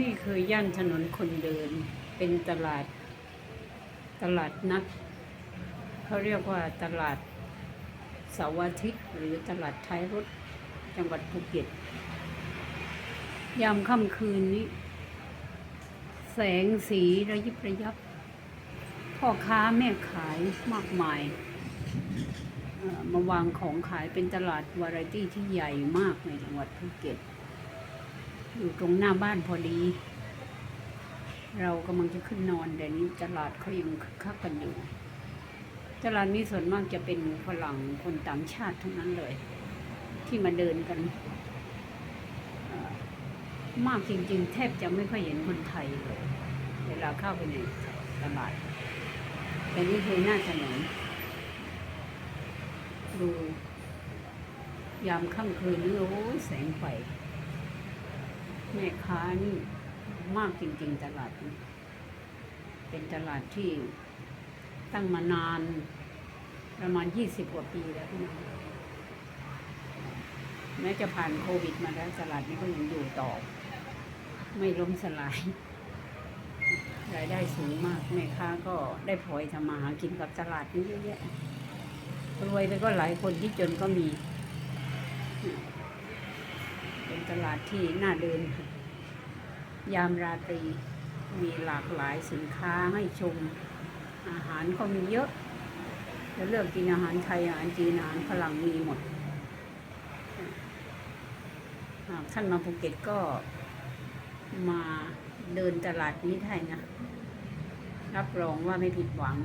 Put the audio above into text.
นี่คือย่านถนนคนเดิน เป็นตลาด ตลาดนัดเขาเรียกว่าตลาดเสาร์อาทิตย์หรือตลาดท้ายรถจังหวัดภูเก็ต ยามค่ำคืนนี้ แสงสีระยิบระยับ พ่อค้าแม่ขายมากมายมาวางของขายเป็นตลาดวาไรตี้ที่ใหญ่มากในจังหวัดภูเก็ต อยู่ตรงหน้าบ้านพอดี เรากำลังจะขึ้นนอนแต่นี้ตลาดเขายังคึกคักกันอยู่ ตลาดนี้ส่วนมากจะเป็นฝรั่งคนต่างชาติทั้งนั้นเลย ที่มาเดินกัน มากจริง ๆ แทบจะไม่ค่อยเห็นคนไทยเลย เวลาเข้าไปในตลาดแต่นี่คือหน้าถนนดูยามค่ำคืนนี่โอ้แสงไฟ แม่ค้านี่มากจริง ๆ ตลาดนี้เป็นตลาดที่ตั้งมานาน ประมาณยี่สิบกว่าปีแล้วพี่น้องแม้จะผ่านโควิดมาแล้วตลาดนี้ก็ยังอยู่ต่อ ไม่ล้มสลายรายได้สูงมากแม่ค้าก็ได้พลอยทำมาหากินกับตลาดนี้เยอะแยะรวยไปก็หลายคนที่จนก็มี เป็นตลาดที่น่าเดินค่ะ ยามราตรีมีหลากหลายสินค้าให้ชม อาหารก็มีเยอะจะเลือกกินอาหารไทยอาหารจีนอาหารฝรั่งมีหมดหากท่านมาภูเก็ตก็มาเดินตลาดนี้ได้นะ รับรองว่าไม่ผิดหวัง